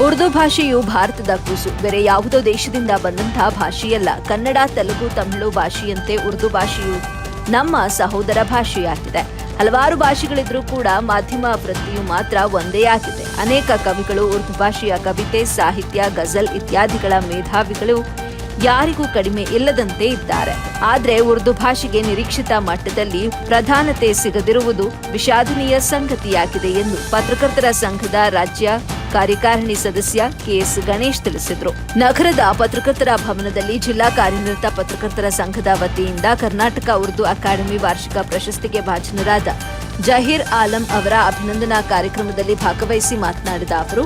ಉರ್ದು ಭಾಷೆಯು ಭಾರತದ ಕೂಸು. ಬೇರೆ ಯಾವುದೋ ದೇಶದಿಂದ ಬಂದಂತಹ ಭಾಷೆಯಲ್ಲ. ಕನ್ನಡ, ತೆಲುಗು, ತಮಿಳು ಭಾಷೆಯಂತೆ ಉರ್ದು ಭಾಷೆಯು ನಮ್ಮ ಸಹೋದರ ಭಾಷೆಯಾಗಿದೆ. ಹಲವಾರು ಭಾಷೆಗಳಿದ್ರೂ ಕೂಡ ಮಾಧ್ಯಮ ವೃತ್ತಿಯು ಮಾತ್ರ ಒಂದೇ ಆಗಿದೆ. ಅನೇಕ ಕವಿಗಳು ಉರ್ದು ಭಾಷೆಯ ಕವಿತೆ, ಸಾಹಿತ್ಯ, ಗಜಲ್ ಇತ್ಯಾದಿಗಳ ಮೇಧಾವಿಗಳು ಯಾರಿಗೂ ಕಡಿಮೆ ಇಲ್ಲದಂತೆ ಇದ್ದಾರೆ. ಆದರೆ ಉರ್ದು ಭಾಷೆಗೆ ನಿರೀಕ್ಷಿತ ಮಟ್ಟದಲ್ಲಿ ಪ್ರಧಾನತೆ ಸಿಗದಿರುವುದು ವಿಷಾದನೀಯ ಸಂಗತಿಯಾಗಿದೆ ಎಂದು ಪತ್ರಕರ್ತರ ಸಂಘದ ರಾಜ್ಯ ಕಾರ್ಯಕಾರಿಣಿ ಸದಸ್ಯ ಕೆಎಸ್ ಗಣೇಶ್ ತಿಳಿಸಿದರು. ನಗರದ ಪತ್ರಕರ್ತರ ಭವನದಲ್ಲಿ ಜಿಲ್ಲಾ ಕಾರ್ಯನಿರತ ಪತ್ರಕರ್ತರ ಸಂಘದ ವತಿಯಿಂದ ಕರ್ನಾಟಕ ಉರ್ದು ಅಕಾಡೆಮಿ ವಾರ್ಷಿಕ ಪ್ರಶಸ್ತಿಗೆ ಭಾಜನರಾದ ಜಹೀರ್ ಆಲಂ ಅವರ ಅಭಿನಂದನಾ ಕಾರ್ಯಕ್ರಮದಲ್ಲಿ ಭಾಗವಹಿಸಿ ಮಾತನಾಡಿದ ಅವರು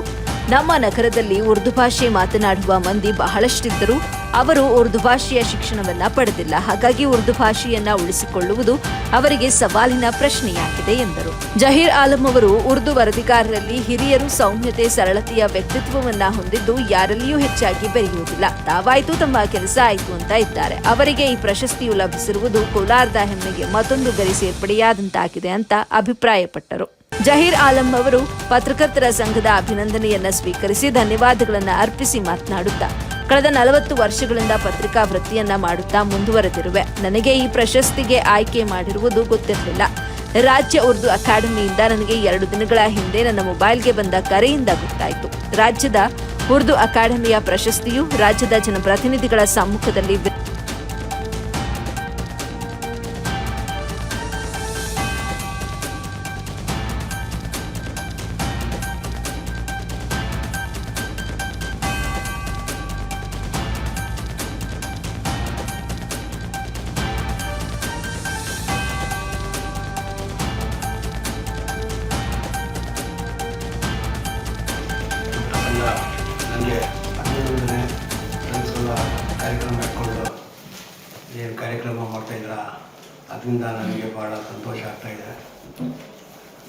ನಮ್ಮ ನಗರದಲ್ಲಿ ಉರ್ದು ಭಾಷೆ ಮಾತನಾಡುವ ಮಂದಿ ಬಹಳಷ್ಟಿದ್ದರು ಅವರು ಉರ್ದು ಭಾಷೆಯ ಶಿಕ್ಷಣವನ್ನ ಪಡೆದಿಲ್ಲ. ಹಾಗಾಗಿ ಉರ್ದು ಭಾಷೆಯನ್ನ ಉಳಿಸಿಕೊಳ್ಳುವುದು ಅವರಿಗೆ ಸವಾಲಿನ ಪ್ರಶ್ನೆಯಾಗಿದೆ ಎಂದರು. ಜಹೀರ್ ಆಲಂ ಅವರು ಉರ್ದು ವರದಿಗಾರರಲ್ಲಿ ಹಿರಿಯರು ಸೌಮ್ಯತೆ, ಸರಳತೆಯ ವ್ಯಕ್ತಿತ್ವವನ್ನ ಹೊಂದಿದ್ದು ಯಾರಲ್ಲಿಯೂ ಹೆಚ್ಚಾಗಿ ಬೆರೆಯುವುದಿಲ್ಲ. ತಾವಾಯ್ತು ತಮ್ಮ ಕೆಲಸ ಆಯಿತು ಅಂತ ಇದ್ದಾರೆ. ಅವರಿಗೆ ಈ ಪ್ರಶಸ್ತಿಯು ಲಭಿಸಿರುವುದು ಕೋಲಾರದ ಹೆಮ್ಮೆಗೆ ಮತ್ತೊಂದು ಗರಿ ಸೇರ್ಪಡೆಯಾದಂತಾಗಿದೆ ಅಂತ ಅಭಿಪ್ರಾಯಪಟ್ಟರು. ಜಹೀರ್ ಆಲಂ ಅವರು ಪತ್ರಕರ್ತರ ಸಂಘದ ಅಭಿನಂದನೆಯನ್ನ ಸ್ವೀಕರಿಸಿ ಧನ್ಯವಾದಗಳನ್ನು ಅರ್ಪಿಸಿ ಮಾತನಾಡುತ್ತಾ ಕಳೆದ ನಲವತ್ತು ವರ್ಷಗಳಿಂದ ಪತ್ರಿಕಾ ವೃತ್ತಿಯನ್ನ ಮಾಡುತ್ತಾ ಮುಂದುವರೆದಿರುವೆ. ನನಗೆ ಈ ಪ್ರಶಸ್ತಿಗೆ ಆಯ್ಕೆ ಮಾಡಿರುವುದು ಗೊತ್ತಿರಲಿಲ್ಲ. ರಾಜ್ಯ ಉರ್ದು ಅಕಾಡೆಮಿಯಿಂದ ನನಗೆ ಎರಡು ದಿನಗಳ ಹಿಂದೆ ನನ್ನ ಮೊಬೈಲ್ಗೆ ಬಂದ ಕರೆಯಿಂದ ಗೊತ್ತಾಯಿತು. ರಾಜ್ಯದ ಉರ್ದು ಅಕಾಡೆಮಿಯ ಪ್ರಶಸ್ತಿಯು ರಾಜ್ಯದ ಜನಪ್ರತಿನಿಧಿಗಳ ಸಮ್ಮುಖದಲ್ಲಿ ನನಗೆ ಅಭಿನಂದನೆ ಸಲ್ಲಿಸುವ ಕಾರ್ಯಕ್ರಮ ಇಟ್ಕೊಂಡು ಏನು ಕಾರ್ಯಕ್ರಮ ಮಾಡ್ತಾಯಿದ್ರ ಅದರಿಂದ ನನಗೆ ಭಾಳ ಸಂತೋಷ ಆಗ್ತಾಯಿದೆ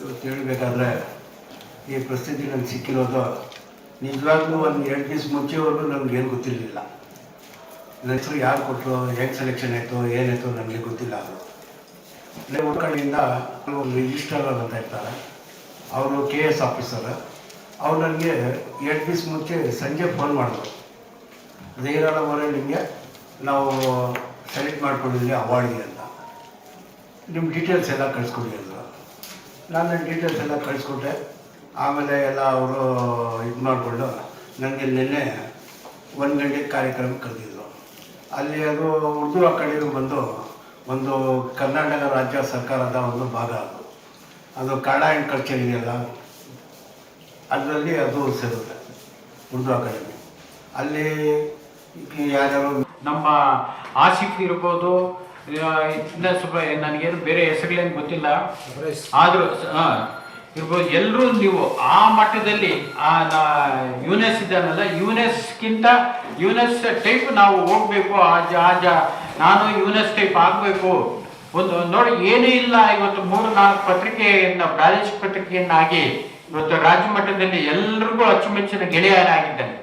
ಇವತ್ತು ಹೇಳಬೇಕಾದ್ರೆ, ಈ ಪ್ರಸ್ಥಿತಿ ನನಗೆ ಸಿಕ್ಕಿರೋದು ನಿಜವಾಗ್ಲೂ ಒಂದು ಎರಡು ದಿವಸ ಮುಂಚೆವರೆಗೂ ನನಗೇನು ಗೊತ್ತಿರಲಿಲ್ಲ. ನನ್ನ ಹೆಸರು ಯಾರು ಕೊಟ್ಟರು ಹೇಗೆ ಸೆಲೆಕ್ಷನ್ ಆಯಿತು, ಏನಾಯಿತು ನನಗೆ ಗೊತ್ತಿಲ್ಲ ಅದು. ಒಂದು ಕಡೆಯಿಂದ ಒಂದು ರಿಜಿಸ್ಟ್ರರ್ ಅಂತ ಇರ್ತಾರೆ ಅವರು ಕೆ ಎಸ್ ಆಫೀಸರ್ ಅವ್ರು ನನಗೆ ಎರಡು ದಿವಸ ಮುಂಚೆ ಸಂಜೆ ಫೋನ್ ಮಾಡಿದ್ರು. ಅವರೇ ನಿಮಗೆ, ನಾವು ಸೆಲೆಕ್ಟ್ ಮಾಡ್ಕೊಂಡಿದ್ವಿ ಅವಾರ್ಡ್ಗೆ ಅಂತ. ನಿಮ್ಮ ಡೀಟೇಲ್ಸ್ ಎಲ್ಲ ಕಳಿಸ್ಕೊಡಿ ಅಂದರು ನಾನು ನನ್ನ ಡೀಟೇಲ್ಸ್ ಎಲ್ಲ ಕಳಿಸ್ಕೊಟ್ಟೆ. ಆಮೇಲೆ ಎಲ್ಲ ಅವರು ಇದು ಮಾಡಿಕೊಂಡು ನನಗೆ ನಿನ್ನೆ ಒಂದು ಗಂಟೆ ಕಾರ್ಯಕ್ರಮ ಕರೆದಿದ್ರು. ಅಲ್ಲಿ ಅದು ಉರ್ದು ಅಕಾಡೆಮಿ ಬಂದು ಒಂದು ಕರ್ನಾಟಕ ರಾಜ್ಯ ಸರ್ಕಾರದ ಒಂದು ಭಾಗ ಅದು. ಅದು ಕಾಡ ಆ್ಯಂಡ್ ಕಲ್ಚರ್ ಇದೆಯಲ್ಲ ಅದರಲ್ಲಿ ಅದು ಸೇರುತ್ತೆ ಉರ್ದು ಅಕಾಡೆಮಿ. ಅಲ್ಲಿ ಯಾರ್ಯಾರು ನಮ್ಮ ಆಸಿಫ್ ಇರ್ಬೋದು ಇನ್ನ ಸ್ವಲ್ಪ ನನಗೇನು ಬೇರೆ ಹೆಸರುಗಳೇನು ಗೊತ್ತಿಲ್ಲ. ಆದರೂ ಇರ್ಬೋದು ಎಲ್ಲರೂ ನೀವು ಆ ಮಟ್ಟದಲ್ಲಿ ಆ ಯುನೆಸ್ ಇದ್ದಾನಲ್ಲ ಯುನೆಸ್ಗಿಂತ ಯುನೆಸ್ ಟೈಪ್ ನಾವು ಹೋಗ್ಬೇಕು ಆ ಜ ಆ ಜ ನಾನು ಯುನೆಸ್ ಟೈಪ್ ಆಗಬೇಕು. ಒಂದು ನೋಡಿ ಏನೂ ಇಲ್ಲ ಇವತ್ತು ಮೂರು ನಾಲ್ಕು ಪತ್ರಿಕೆಯನ್ನು ಪ್ರಾದೇಶಿಕ ಪತ್ರಿಕೆಯನ್ನಾಗಿ ಇವತ್ತು ರಾಜ್ಯ ಮಟ್ಟದಲ್ಲಿ ಎಲ್ರಿಗೂ ಅಚ್ಚುಮೆಚ್ಚಿನ ಗೆಳೆಯರಾಗಿದ್ದಾನೆ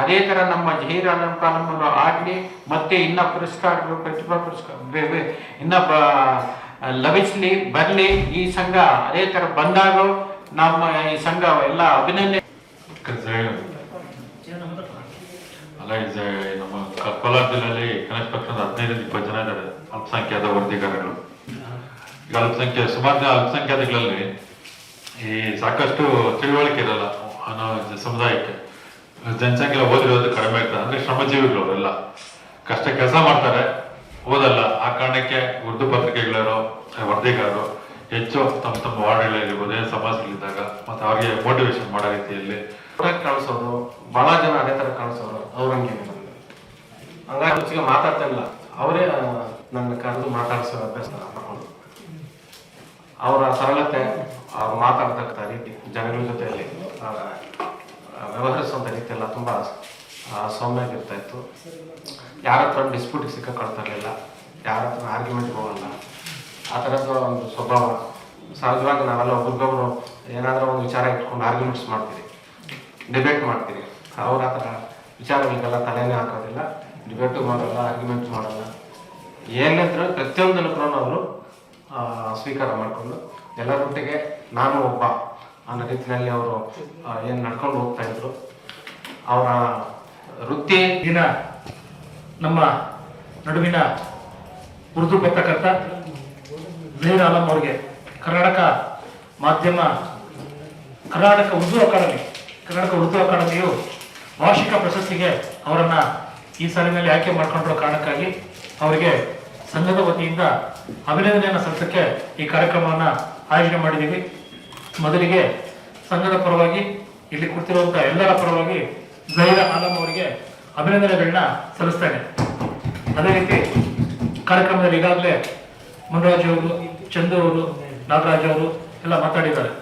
ಅದೇ ತರ ನಮ್ಮ ಜಹೀರ್ ಅಲಂ ಕಾಲಂ ಅವರು ಆಗ್ಲಿ, ಮತ್ತೆ ಇನ್ನ ಪುರಸ್ಕಾರಗಳು ಪ್ರತಿಭಾ ಪುರಸ್ಕಾರ ಇನ್ನ ಲಭಿಸ್ಲಿ, ಬರ್ಲಿ, ಈ ಸಂಘ ಅದೇ ತರ ಬಂದಾಗ ನಮ್ಮ ಈ ಸಂಘ ಎಲ್ಲ ಅಭಿನಂದನೆ. ಅಲ್ಲ ನಮ್ಮ ಕೋಲಾರ ಜಿಲ್ಲೆಯಲ್ಲಿ ಕನಿಷ್ಠ ಪಕ್ಷ ಒಂದು ಹದಿನೈದರಿಂದ ಇಪ್ಪತ್ತು ಜನ ಇದ್ದಾರೆ. ಅಲ್ಪಸಂಖ್ಯಾತ ವರದಿಗಾರರು ಈಗ ಅಲ್ಪಸಂಖ್ಯಾ ಸುಮಾರು ಅಲ್ಪಸಂಖ್ಯಾತಗಳಲ್ಲಿ ಈ ಸಾಕಷ್ಟು ತಿಳುವಳಿಕೆ ಇರಲ್ಲ ಅನ್ನೋ ಸಮುದಾಯಕ್ಕೆ. ಜನಸಂಖ್ಯೆ ಓದಿರೋದು ಕಡಿಮೆ ಇರ್ತದೆ ಅಂದ್ರೆ ಶ್ರಮಜೀವಿಗಳು ಅವರೆಲ್ಲ ಕಷ್ಟ ಕೆಲಸ ಮಾಡ್ತಾರೆ, ಓದಲ್ಲ. ಆ ಕಾರಣಕ್ಕೆ ಉರ್ದು ಪತ್ರಿಕೆಗಳರು, ವರದಿಗಾರರು ಹೆಚ್ಚು ತಮ್ಮ ತಮ್ಮ ವಾರ್ಡ್ಗಳಲ್ಲಿರ್ಬೋದು ಏನು ಸಮಾಜಗಳಿದ್ದಾಗ ಮತ್ತೆ ಅವ್ರಿಗೆ ಮೋಟಿವೇಶನ್ ಮಾಡೋ ರೀತಿಯಲ್ಲಿ. ಕಾಣಿಸೋದು ಬಹಳ ಜನ ಅದೇ ತರ ಕಾಣಿಸೋರು ಅವ್ರಂಗೆ ಹಂಗಾಗಿ ಹೆಚ್ಚಿಗೆ ಮಾತಾಡ್ತಾ ಇಲ್ಲ. ಅವರೇ ನನ್ನ ಕರೆದು ಮಾತಾಡಿಸೋ ಅಭ್ಯಾಸ ಅವರ ಸರಳತೆ ಮಾತಾಡ್ತಕ್ಕಂಥ ರೀತಿ ಜನಗಳ ಜೊತೆಯಲ್ಲಿ ವ್ಯವಹರಿಸುವಂಥ ರೀತಿಯೆಲ್ಲ ತುಂಬ ಸೌಮ್ಯಾಗಿರ್ತಾ ಇತ್ತು ಯಾರ ಹತ್ರ ಡಿಸ್ಪ್ಯೂಟಿಗೆ ಸಿಕ್ಕಾಕೊಳ್ತಾ ಇರಲಿಲ್ಲ ಯಾರ ಹತ್ರ ಆರ್ಗ್ಯುಮೆಂಟ್ಗೆ ಹೋಗಲ್ಲ ಆ ಥರದ ಒಂದು ಸ್ವಭಾವ. ಸಹಜವಾಗಿ ನಾವೆಲ್ಲ ಒಬ್ರಿಗೊಬ್ರು ಏನಾದರೂ ಒಂದು ವಿಚಾರ ಇಟ್ಕೊಂಡು ಆರ್ಗ್ಯುಮೆಂಟ್ಸ್ ಮಾಡ್ತೀವಿ ಡಿಬೇಟ್ ಮಾಡ್ತೀವಿ ಅವ್ರ ಆ ಥರ ವಿಚಾರಗಳಿಗೆಲ್ಲ ತಲೆನೇ ಹಾಕೋದಿಲ್ಲ ಡಿಬೇಟು ಮಾಡೋಲ್ಲ ಆರ್ಗ್ಯುಮೆಂಟ್ ಮಾಡೋಲ್ಲ. ಏನಿದ್ರು ಪ್ರತಿಯೊಂದನ್ನು ಕೂಡ ಅವರು ಸ್ವೀಕಾರ ಮಾಡಿಕೊಂಡು ಎಲ್ಲರೊಟ್ಟಿಗೆ ನಾನು ಒಬ್ಬ ಅನ್ನೋ ರೀತಿಯಲ್ಲಿ ಅವರು ಏನು ನಡ್ಕೊಂಡು ಹೋಗ್ತಾ ಇದ್ರು. ಅವರ ವೃತ್ತಿ ದಿನ ನಮ್ಮ ನಡುವಿನ ಉರ್ದು ಪತ್ರಕರ್ತ ಜಹೀರ್ ಆಲಂ ಅವರಿಗೆ ಕರ್ನಾಟಕ ಮಾಧ್ಯಮ, ಕರ್ನಾಟಕ ಉರ್ದು ಅಕಾಡೆಮಿ, ಕರ್ನಾಟಕ ಉರ್ದು ಅಕಾಡೆಮಿಯು ವಾರ್ಷಿಕ ಪ್ರಶಸ್ತಿಗೆ ಅವರನ್ನು ಈ ಸಾಲಿನಲ್ಲಿ ಆಯ್ಕೆ ಮಾಡಿಕೊಂಡಿರೋ ಕಾರಣಕ್ಕಾಗಿ ಅವರಿಗೆ ಸಂಘದ ವತಿಯಿಂದ ಅಭಿನಂದನೆಯನ್ನು ಸಲ್ಲಿಸಕ್ಕೆ ಈ ಕಾರ್ಯಕ್ರಮವನ್ನು ಆಯೋಜನೆ ಮಾಡಿದ್ದೀವಿ. ಮೊದಲಿಗೆ ಸಂಘದ ಪರವಾಗಿ, ಇಲ್ಲಿ ಕೂತಿರುವಂತಹ ಎಲ್ಲರ ಪರವಾಗಿ ಜಹೀರ್ ಆಲಂ ಅವರಿಗೆ ಅಭಿನಂದನೆಗಳನ್ನ ಸಲ್ಲಿಸ್ತೇನೆ. ಅದೇ ರೀತಿ ಕಾರ್ಯಕ್ರಮದಲ್ಲಿ ಈಗಾಗಲೇ ಮುನರಾಜ್ ಅವರು, ಚಂದು ಅವರು, ನಾಗರಾಜ್ ಅವರು ಎಲ್ಲ ಮಾತಾಡಿದ್ದಾರೆ.